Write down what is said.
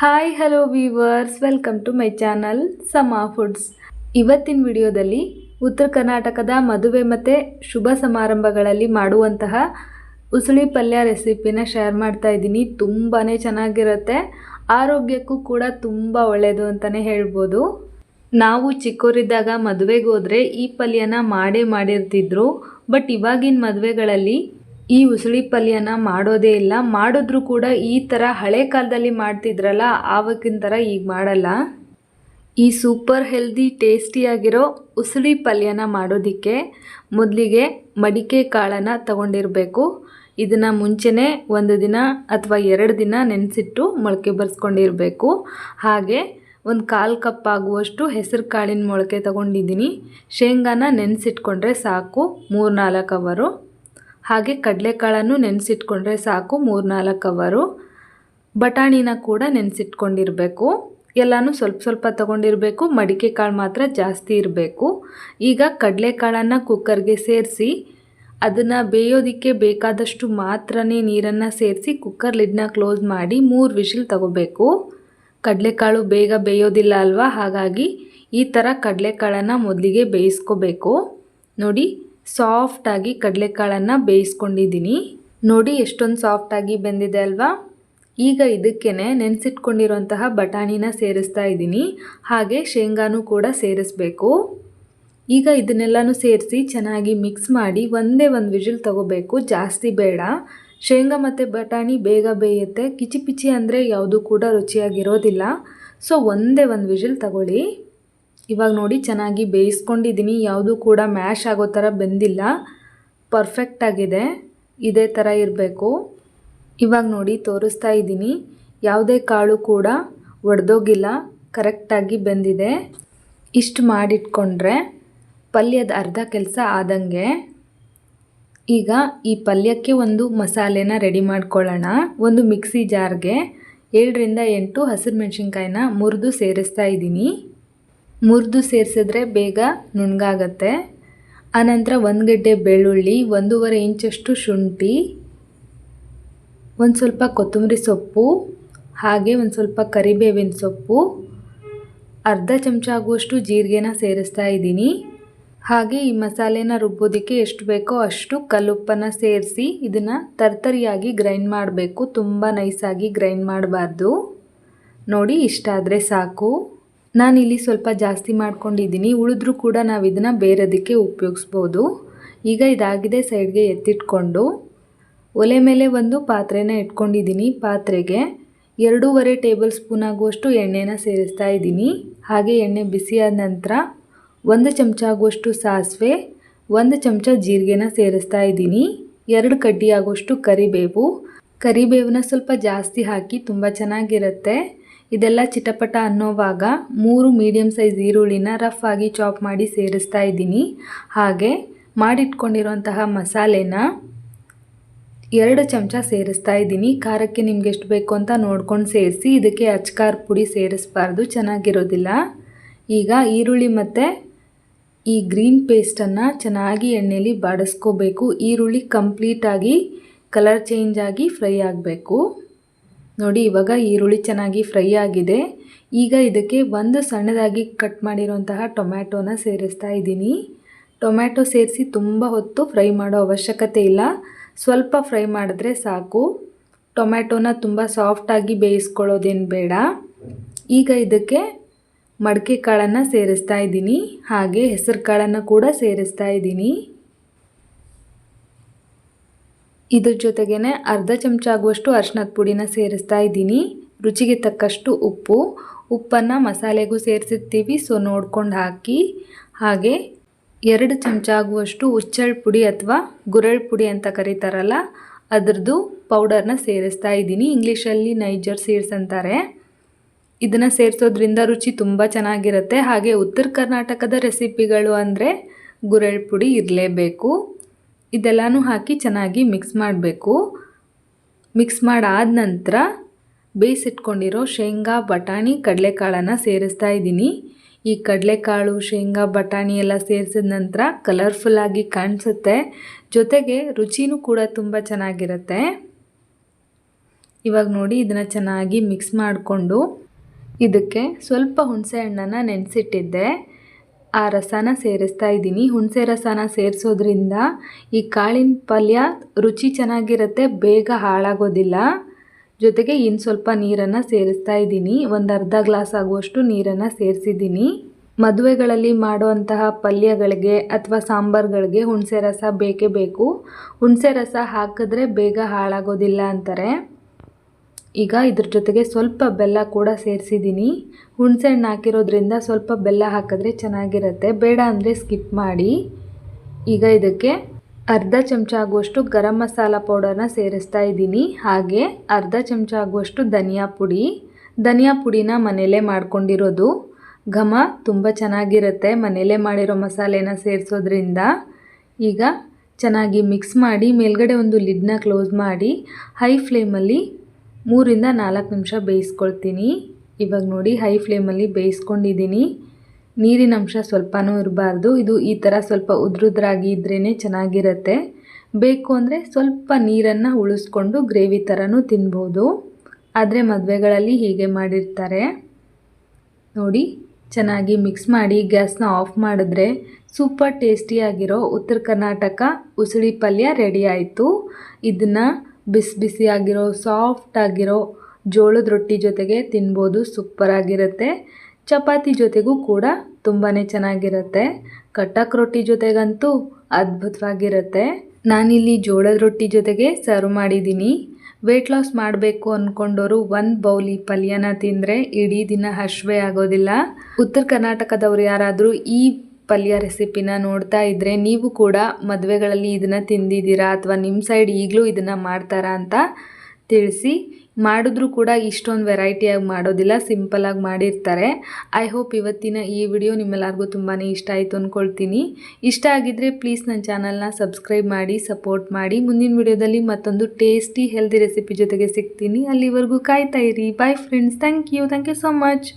Hi hello viewers welcome to my channel Sama foods ಇವತ್ತಿನ ವಿಡಿಯೋದಲ್ಲಿ ಉತ್ತರ ಕರ್ನಾಟಕದ ಮದುವೆ ಮತ್ತು ಶುಭ ಸಮಾರಂಭಗಳಲ್ಲಿ ಮಾಡುವಂತಹ ಉಸುಳಿ ಪಲ್ಯ ರೆಸಿಪಿನ ಶೇರ್ ಮಾಡ್ತಾ ಇದ್ದೀನಿ. ತುಂಬಾ ಚೆನ್ನಾಗಿರುತ್ತೆ. ಆರೋಗ್ಯಕ್ಕೂ ಕೂಡ ತುಂಬ ಒಳ್ಳೆಯದು ಅಂತಲೇ ಹೇಳ್ಬೋದು. ನಾವು ಚಿಕ್ಕವರಿದ್ದಾಗ ಮದುವೆಗೆ ಹೋದರೆ ಈ ಪಲ್ಯನ ಮಾಡೇ ಮಾಡಿರ್ತಿದ್ರು. ಬಟ್ ಇವಾಗಿನ ಮದುವೆಗಳಲ್ಲಿ ಈ ಉಸುಳಿ ಪಲ್ಯನ ಮಾಡೋದೇ ಇಲ್ಲ. ಮಾಡಿದ್ರೂ ಕೂಡ ಈ ಥರ ಹಳೆ ಕಾಲದಲ್ಲಿ ಮಾಡ್ತಿದ್ರಲ್ಲ, ಆವಾಗಿನ ಥರ ಈಗ ಮಾಡಲ್ಲ. ಈ ಸೂಪರ್ ಹೆಲ್ದಿ ಟೇಸ್ಟಿಯಾಗಿರೋ ಉಸುಳಿ ಪಲ್ಯನ ಮಾಡೋದಕ್ಕೆ ಮೊದಲಿಗೆ ಮಡಿಕೆ ಕಾಳನ್ನು ತಗೊಂಡಿರಬೇಕು. ಇದನ್ನು ಮುಂಚೆನೇ ಒಂದು ದಿನ ಅಥವಾ ಎರಡು ದಿನ ನೆನೆಸಿಟ್ಟು ಮೊಳಕೆ ಬರೆಸ್ಕೊಂಡಿರಬೇಕು. ಹಾಗೆ ಒಂದು ಕಾಲು ಕಪ್ ಆಗುವಷ್ಟು ಹೆಸರು ಕಾಳಿನ ಮೊಳಕೆ ತಗೊಂಡಿದ್ದೀನಿ. ಶೇಂಗಾನ ನೆನೆಸಿಟ್ಕೊಂಡ್ರೆ ಸಾಕು ಮೂರು ನಾಲ್ಕು ಅವರು ಹಾಗೆ ಕಡಲೆಕಾಳನ್ನು ನೆನೆಸಿಟ್ಕೊಂಡ್ರೆ ಸಾಕು ಮೂರ್ನಾಲ್ಕು ಅವರು ಬಟಾಣಿನ ಕೂಡ ನೆನೆಸಿಟ್ಕೊಂಡಿರಬೇಕು. ಎಲ್ಲನೂ ಸ್ವಲ್ಪ ಸ್ವಲ್ಪ ತಗೊಂಡಿರಬೇಕು. ಮಡಿಕೆ ಕಾಳು ಮಾತ್ರ ಜಾಸ್ತಿ ಇರಬೇಕು. ಈಗ ಕಡಲೆಕಾಳನ್ನು ಕುಕ್ಕರ್ಗೆ ಸೇರಿಸಿ, ಅದನ್ನು ಬೇಯೋದಕ್ಕೆ ಬೇಕಾದಷ್ಟು ಮಾತ್ರ ನೀರನ್ನು ಸೇರಿಸಿ ಕುಕ್ಕರ್ ಲಿಡ್ನ ಕ್ಲೋಸ್ ಮಾಡಿ ಮೂರು ವಿಶಿಲ್ ತಗೋಬೇಕು. ಕಡಲೆಕಾಳು ಬೇಗ ಬೇಯೋದಿಲ್ಲ ಅಲ್ವಾ? ಹಾಗಾಗಿ ಈ ಥರ ಕಡಲೆಕಾಳನ್ನು ಮೊದಲಿಗೆ ಬೇಯಿಸ್ಕೋಬೇಕು. ನೋಡಿ ಸಾಫ್ಟಾಗಿ ಕಡಲೆಕಾಳನ್ನು ಬೇಯಿಸ್ಕೊಂಡಿದ್ದೀನಿ. ನೋಡಿ ಎಷ್ಟೊಂದು ಸಾಫ್ಟಾಗಿ ಬೆಂದಿದೆ ಅಲ್ವಾ? ಈಗ ಇದಕ್ಕೇ ನೆನೆಸಿಟ್ಕೊಂಡಿರುವಂತಹ ಬಟಾಣಿನ ಸೇರಿಸ್ತಾ ಇದ್ದೀನಿ. ಹಾಗೆ ಶೇಂಗಾನೂ ಕೂಡ ಸೇರಿಸ್ಬೇಕು. ಈಗ ಇದನ್ನೆಲ್ಲನೂ ಸೇರಿಸಿ ಚೆನ್ನಾಗಿ ಮಿಕ್ಸ್ ಮಾಡಿ ಒಂದೇ ಒಂದು ವಿಜಿಲ್ ತಗೋಬೇಕು. ಜಾಸ್ತಿ ಬೇಡ. ಶೇಂಗಾ ಮತ್ತು ಬಟಾಣಿ ಬೇಗ ಬೇಯುತ್ತೆ. ಕಿಚಿ ಪಿಚಿ ಅಂದರೆ ಯಾವುದೂ ಕೂಡ ರುಚಿಯಾಗಿರೋದಿಲ್ಲ. ಸೊ ಒಂದೇ ಒಂದು ವಿಜಿಲ್ ತಗೊಳ್ಳಿ. ಇವಾಗ ನೋಡಿ ಚೆನ್ನಾಗಿ ಬೇಯಿಸ್ಕೊಂಡಿದ್ದೀನಿ. ಯಾವುದೂ ಕೂಡ ಮ್ಯಾಶ್ ಆಗೋ ಥರ ಬೆಂದಿಲ್ಲ. ಪರ್ಫೆಕ್ಟಾಗಿದೆ ಇದೇ ಥರ ಇರಬೇಕು. ಇವಾಗ ನೋಡಿ ತೋರಿಸ್ತಾ ಇದ್ದೀನಿ. ಯಾವುದೇ ಕಾಳು ಕೂಡ ಒಡೆದೋಗಿಲ್ಲ. ಕರೆಕ್ಟಾಗಿ ಬೆಂದಿದೆ. ಇಷ್ಟು ಮಾಡಿಟ್ಕೊಂಡ್ರೆ ಪಲ್ಯದ ಅರ್ಧ ಕೆಲಸ ಆದಂಗೆ. ಈಗ ಈ ಪಲ್ಯಕ್ಕೆ ಒಂದು ಮಸಾಲೆನ ರೆಡಿ ಮಾಡ್ಕೊಳ್ಳೋಣ. ಒಂದು ಮಿಕ್ಸಿ ಜಾರ್ಗೆ ಏಳರಿಂದ ಎಂಟು ಹಸಿರು ಮೆಣಸಿನ್ಕಾಯಿನ ಮುರಿದು ಸೇರಿಸ್ತಾ ಇದ್ದೀನಿ. ಮುರಿದು ಸೇರಿಸಿದ್ರೆ ಬೇಗ ನುಣ್ಣಗಾಗತ್ತೆ ಆನಂತರ ಒಂದು ಗಡ್ಡೆ ಬೆಳ್ಳುಳ್ಳಿ, ಒಂದೂವರೆ ಇಂಚಷ್ಟು ಶುಂಠಿ, ಒಂದು ಸ್ವಲ್ಪ ಕೊತ್ತಂಬರಿ ಸೊಪ್ಪು, ಹಾಗೆ ಒಂದು ಸ್ವಲ್ಪ ಕರಿಬೇವಿನ ಸೊಪ್ಪು, ಅರ್ಧ ಚಮಚ ಆಗುವಷ್ಟು ಜೀರಿಗೆನ ಸೇರಿಸ್ತಾ ಇದ್ದೀನಿ. ಹಾಗೆ ಈ ಮಸಾಲೆನ ರುಬ್ಬೋದಕ್ಕೆ ಎಷ್ಟು ಬೇಕೋ ಅಷ್ಟು ಕಲ್ಲುಪ್ಪನ ಸೇರಿಸಿ ಇದನ್ನು ತರ್ತರಿಯಾಗಿ ಗ್ರೈಂಡ್ ಮಾಡಬೇಕು. ತುಂಬ ನೈಸಾಗಿ ಗ್ರೈಂಡ್ ಮಾಡಬಾರ್ದು. ನೋಡಿ, ಇಷ್ಟ ಆದರೆ ಸಾಕು. ನಾನಿಲ್ಲಿ ಸ್ವಲ್ಪ ಜಾಸ್ತಿ ಮಾಡ್ಕೊಂಡಿದ್ದೀನಿ. ಉಳಿದ್ರೂ ಕೂಡ ನಾವು ಇದನ್ನು ಬೇರೆದಕ್ಕೆ ಉಪಯೋಗಿಸ್ಬೋದು. ಈಗ ಇದಾಗಿದೆ ಸೈಡ್ಗೆ ಎತ್ತಿಟ್ಕೊಂಡು. ಒಲೆ ಮೇಲೆ ಒಂದು ಪಾತ್ರೆನ ಇಟ್ಕೊಂಡಿದ್ದೀನಿ ಪಾತ್ರೆಗೆ. ಎರಡೂವರೆ ಟೇಬಲ್ ಸ್ಪೂನ್ ಆಗುವಷ್ಟು ಎಣ್ಣೆನ ಸೇರಿಸ್ತಾ ಇದ್ದೀನಿ. ಹಾಗೆ ಎಣ್ಣೆ ಬಿಸಿಯಾದ ನಂತರ ಒಂದು ಚಮಚ ಆಗುವಷ್ಟು ಸಾಸಿವೆ, ಒಂದು ಚಮಚ ಜೀರಿಗೆನ ಸೇರಿಸ್ತಾ ಇದ್ದೀನಿ. ಎರಡು ಕಡ್ಡಿ ಆಗುವಷ್ಟು ಕರಿಬೇವು. ಕರಿಬೇವನ್ನ ಸ್ವಲ್ಪ ಜಾಸ್ತಿ ಹಾಕಿ ತುಂಬ ಚೆನ್ನಾಗಿರುತ್ತೆ. ಇದೆಲ್ಲ ಚಿಟಪಟ ಅನ್ನೋವಾಗ ಮೂರು ಮೀಡಿಯಮ್ ಸೈಜ್ ಈರುಳ್ಳಿನ ರಫ್ ಆಗಿ ಚಾಪ್ ಮಾಡಿ ಸೇರಿಸ್ತಾ ಇದ್ದೀನಿ. ಹಾಗೆ ಮಾಡಿಟ್ಕೊಂಡಿರುವಂತಹ ಮಸಾಲೆನ ಎರಡು ಚಮಚ ಸೇರಿಸ್ತಾ ಇದ್ದೀನಿ. ಖಾರಕ್ಕೆ ನಿಮ್ಗೆ ಎಷ್ಟು ಬೇಕು ಅಂತ ನೋಡ್ಕೊಂಡು ಸೇರಿಸಿ ಇದಕ್ಕೆ ಅಚ್ಕಾರ ಪುಡಿ ಸೇರಿಸ್ಬಾರ್ದು, ಚೆನ್ನಾಗಿರೋದಿಲ್ಲ. ಈಗ ಈರುಳ್ಳಿ ಮತ್ತು ಈ ಗ್ರೀನ್ ಪೇಸ್ಟನ್ನು ಚೆನ್ನಾಗಿ ಎಣ್ಣೆಯಲ್ಲಿ ಬಾಡಿಸ್ಕೋಬೇಕು. ಈರುಳ್ಳಿ ಕಂಪ್ಲೀಟಾಗಿ ಕಲರ್ ಚೇಂಜ್ ಆಗಿ ಫ್ರೈ ಆಗಬೇಕು. ನೋಡಿ, ಇವಾಗ ಈರುಳ್ಳಿ ಚೆನ್ನಾಗಿ ಫ್ರೈ ಆಗಿದೆ. ಈಗ ಇದಕ್ಕೆ ಒಂದು ಸಣ್ಣದಾಗಿ ಕಟ್ ಮಾಡಿರುವಂತಹ ಟೊಮ್ಯಾಟೋನ ಸೇರಿಸ್ತಾ ಇದ್ದೀನಿ. ಟೊಮ್ಯಾಟೊ ಸೇರಿಸಿ ತುಂಬ ಹೊತ್ತು ಫ್ರೈ ಮಾಡೋ ಅವಶ್ಯಕತೆ ಇಲ್ಲ. ಸ್ವಲ್ಪ ಫ್ರೈ ಮಾಡಿದ್ರೆ ಸಾಕು. ಟೊಮ್ಯಾಟೋನ ತುಂಬ ಸಾಫ್ಟಾಗಿ ಬೇಯಿಸ್ಕೊಳ್ಳೋದೇನು ಬೇಡ. ಈಗ ಇದಕ್ಕೆ ಮಡಿಕೆ ಕಾಳನ್ನು ಸೇರಿಸ್ತಾ ಇದ್ದೀನಿ. ಹಾಗೆ ಹೆಸರು ಕಾಳನ್ನು ಕೂಡ ಸೇರಿಸ್ತಾ ಇದ್ದೀನಿ. ಇದ್ರ ಜೊತೆಗೇ ಅರ್ಧ ಚಮಚ ಆಗುವಷ್ಟು ಅರ್ಶಿನದ ಪುಡಿನ ಸೇರಿಸ್ತಾ ಇದ್ದೀನಿ. ರುಚಿಗೆ ತಕ್ಕಷ್ಟು ಉಪ್ಪು, ಉಪ್ಪನ್ನು ಮಸಾಲೆಗೂ ಸೇರಿಸಿರ್ತೀವಿ ಸೊ ನೋಡ್ಕೊಂಡು ಹಾಕಿ. ಹಾಗೆ ಎರಡು ಚಮಚ ಆಗುವಷ್ಟು ಉಚ್ಚಳ ಪುಡಿ ಅಥವಾ ಗುರಳ್ ಪುಡಿ ಅಂತ ಕರೀತಾರಲ್ಲ, ಅದರದ್ದು ಪೌಡರ್ನ ಸೇರಿಸ್ತಾ ಇದ್ದೀನಿ. ಇಂಗ್ಲೀಷಲ್ಲಿ ನೈಜರ್ ಸೀಡ್ಸ್ ಅಂತಾರೆ. ಇದನ್ನು ಸೇರಿಸೋದ್ರಿಂದ ರುಚಿ ತುಂಬ ಚೆನ್ನಾಗಿರುತ್ತೆ. ಹಾಗೆ ಉತ್ತರ ಕರ್ನಾಟಕದ ರೆಸಿಪಿಗಳು ಅಂದರೆ ಗುರಳ್ ಪುಡಿ ಇರಲೇಬೇಕು. ಇದೆಲ್ಲನೂ ಹಾಕಿ ಚೆನ್ನಾಗಿ ಮಿಕ್ಸ್ ಮಾಡಬೇಕು. ಮಿಕ್ಸ್ ಮಾಡಾದ ನಂತರ ಬೇಯಿಸಿಟ್ಕೊಂಡಿರೋ ಶೇಂಗಾ, ಬಟಾಣಿ, ಕಡಲೆಕಾಳನ್ನು ಸೇರಿಸ್ತಾ ಇದ್ದೀನಿ. ಈ ಕಡಲೆಕಾಳು, ಶೇಂಗಾ, ಬಟಾಣಿ ಎಲ್ಲ ಸೇರಿಸಿದ ನಂತರ ಕಲರ್ಫುಲ್ಲಾಗಿ ಕಾಣಿಸುತ್ತೆ. ಜೊತೆಗೆ ರುಚಿನೂ ಕೂಡ ತುಂಬ ಚೆನ್ನಾಗಿರುತ್ತೆ. ಇವಾಗ ನೋಡಿ ಇದನ್ನು ಚೆನ್ನಾಗಿ ಮಿಕ್ಸ್ ಮಾಡಿಕೊಂಡು ಇದಕ್ಕೆ ಸ್ವಲ್ಪ ಹುಣಸೆ ಹಣ್ಣನ್ನು ನೆನೆಸಿಟ್ಟಿದ್ದೆ. ಆ ರಸನ ಸೇರಿಸ್ತಾ ಇದ್ದೀನಿ. ಹುಣಸೆ ರಸನ ಸೇರಿಸೋದ್ರಿಂದ ಈ ಕಾಳಿನ ಪಲ್ಯ ರುಚಿ ಚೆನ್ನಾಗಿರುತ್ತೆ, ಬೇಗ ಹಾಳಾಗೋದಿಲ್ಲ. ಜೊತೆಗೆ ಇನ್ನು ಸ್ವಲ್ಪ ನೀರನ್ನು ಸೇರಿಸ್ತಾ ಇದ್ದೀನಿ. ಒಂದು ಅರ್ಧ ಗ್ಲಾಸ್ ಆಗುವಷ್ಟು ನೀರನ್ನು ಸೇರಿಸಿದ್ದೀನಿ. ಮದುವೆಗಳಲ್ಲಿ ಮಾಡುವಂತಹ ಪಲ್ಯಗಳಿಗೆ ಅಥವಾ ಸಾಂಬಾರುಗಳಿಗೆ ಹುಣಸೆ ರಸ ಬೇಕೇ ಬೇಕು. ಹುಣಸೆ ರಸ ಹಾಕಿದ್ರೆ ಬೇಗ ಹಾಳಾಗೋದಿಲ್ಲ ಅಂತಾರೆ. ಈಗ ಇದ್ರ ಜೊತೆಗೆ ಸ್ವಲ್ಪ ಬೆಲ್ಲ ಕೂಡ ಸೇರಿಸಿದ್ದೀನಿ. ಹುಣಸೆ ಹಣ್ಣು ಹಾಕಿರೋದ್ರಿಂದ ಸ್ವಲ್ಪ ಬೆಲ್ಲ ಹಾಕಿದ್ರೆ ಚೆನ್ನಾಗಿರುತ್ತೆ. ಬೇಡ ಅಂದರೆ ಸ್ಕಿಪ್ ಮಾಡಿ. ಈಗ ಇದಕ್ಕೆ ಅರ್ಧ ಚಮಚ ಆಗುವಷ್ಟು ಗರಂ ಮಸಾಲ ಪೌಡರ್ನ ಸೇರಿಸ್ತಾ ಇದ್ದೀನಿ. ಹಾಗೆ ಅರ್ಧ ಚಮಚ ಆಗುವಷ್ಟು ಧನಿಯಾ ಪುಡಿ. ಧನಿಯಾ ಪುಡಿನ ಮನೆಯಲ್ಲೇ ಮಾಡ್ಕೊಂಡಿರೋದು. ಘಮ ತುಂಬ ಚೆನ್ನಾಗಿರುತ್ತೆ ಮನೆಯಲ್ಲೇ ಮಾಡಿರೋ ಮಸಾಲೆನ ಸೇರಿಸೋದ್ರಿಂದ. ಈಗ ಚೆನ್ನಾಗಿ ಮಿಕ್ಸ್ ಮಾಡಿ ಮೇಲ್ಗಡೆ ಒಂದು ಲಿಡ್ನ ಕ್ಲೋಸ್ ಮಾಡಿ. ಹೈ ಫ್ಲೇಮಲ್ಲಿ ಮೂರಿಂದ ನಾಲ್ಕು ನಿಮಿಷ ಬೇಯಿಸ್ಕೊಳ್ತೀನಿ. ಇವಾಗ ನೋಡಿ ಹೈ ಫ್ಲೇಮಲ್ಲಿ ಬೇಯಿಸ್ಕೊಂಡಿದ್ದೀನಿ. ನೀರಿನ ಅಂಶ ಸ್ವಲ್ಪನೂ ಇರಬಾರ್ದು. ಇದು ಈ ಥರ ಸ್ವಲ್ಪ ಉದ್ರುದ್ರಾಗಿ ಇದ್ರೇ ಚೆನ್ನಾಗಿರುತ್ತೆ. ಬೇಕು ಅಂದರೆ ಸ್ವಲ್ಪ ನೀರನ್ನು ಉಳಿಸ್ಕೊಂಡು ಗ್ರೇವಿ ಥರನೂ ತಿನ್ಬೋದು. ಆದರೆ ಮದುವೆಗಳಲ್ಲಿ ಹೀಗೆ ಮಾಡಿರ್ತಾರೆ. ನೋಡಿ, ಚೆನ್ನಾಗಿ ಮಿಕ್ಸ್ ಮಾಡಿ ಗ್ಯಾಸ್ನ ಆಫ್ ಮಾಡಿದ್ರೆ ಸೂಪರ್ ಟೇಸ್ಟಿಯಾಗಿರೋ ಉತ್ತರ ಕರ್ನಾಟಕ ಉಸುಳಿ ಪಲ್ಯ ರೆಡಿ ಆಯಿತು. ಇದನ್ನು ಬಿಸಿ ಬಿಸಿಯಾಗಿರೋ ಸಾಫ್ಟ್ ಆಗಿರೋ ಜೋಳದ ರೊಟ್ಟಿ ಜೊತೆಗೆ ತಿನ್ಬೋದು ಸೂಪರಾಗಿರುತ್ತೆ ಚಪಾತಿ ಜೊತೆಗೂ ಕೂಡ ತುಂಬಾ ಚೆನ್ನಾಗಿರುತ್ತೆ. ಕಟಕ್ ರೊಟ್ಟಿ ಜೊತೆಗಂತೂ ಅದ್ಭುತವಾಗಿರುತ್ತೆ. ನಾನಿಲ್ಲಿ ಜೋಳದ ರೊಟ್ಟಿ ಜೊತೆಗೆ ಸರ್ವ್ ಮಾಡಿದ್ದೀನಿ. ವೆಯ್ಟ್ ಲಾಸ್ ಮಾಡಬೇಕು ಅಂದ್ಕೊಂಡವರು ಒಂದು ಬೌಲಿ ಪಲ್ಯನ ತಿಂದರೆ ಇಡೀ ದಿನ ಹಶ್ವೇ ಆಗೋದಿಲ್ಲ. ಉತ್ತರ ಕರ್ನಾಟಕದವ್ರು ಯಾರಾದರೂ ಈ ಪಲ್ಯ ರೆಸಿಪಿನ ನೋಡ್ತಾ ಇದ್ದರೆ ನೀವು ಕೂಡ ಮದುವೆಗಳಲ್ಲಿ ಇದನ್ನು ತಿಂದಿದ್ದೀರಾ ಅಥವಾ ನಿಮ್ಮ ಸೈಡ್ ಈಗಲೂ ಇದನ್ನು ಮಾಡ್ತಾರಾ ಅಂತ ತಿಳಿಸಿ. ಮಾಡಿದ್ರೂ ಕೂಡ ಇಷ್ಟೊಂದು ವೆರೈಟಿಯಾಗಿ ಮಾಡೋದಿಲ್ಲ ಸಿಂಪಲಾಗಿ ಮಾಡಿರ್ತಾರೆ. ಐ ಹೋಪ್ ಇವತ್ತಿನ ಈ ವಿಡಿಯೋ ನಿಮ್ಮೆಲ್ಲರಿಗೂ ತುಂಬಾ ಇಷ್ಟ ಆಯಿತು ಅಂದ್ಕೊಳ್ತೀನಿ ಇಷ್ಟ ಆಗಿದ್ದರೆ ಪ್ಲೀಸ್ ನನ್ನ ಚಾನಲ್ನ ಸಬ್ಸ್ಕ್ರೈಬ್ ಮಾಡಿ ಸಪೋರ್ಟ್ ಮಾಡಿ. ಮುಂದಿನ ವಿಡಿಯೋದಲ್ಲಿ ಮತ್ತೊಂದು ಟೇಸ್ಟಿ ಹೆಲ್ದಿ ರೆಸಿಪಿ ಜೊತೆಗೆ ಸಿಗ್ತೀನಿ. ಅಲ್ಲಿವರೆಗೂ ಕಾಯ್ತಾ ಇರಿ. Bye friends thank you thank you so much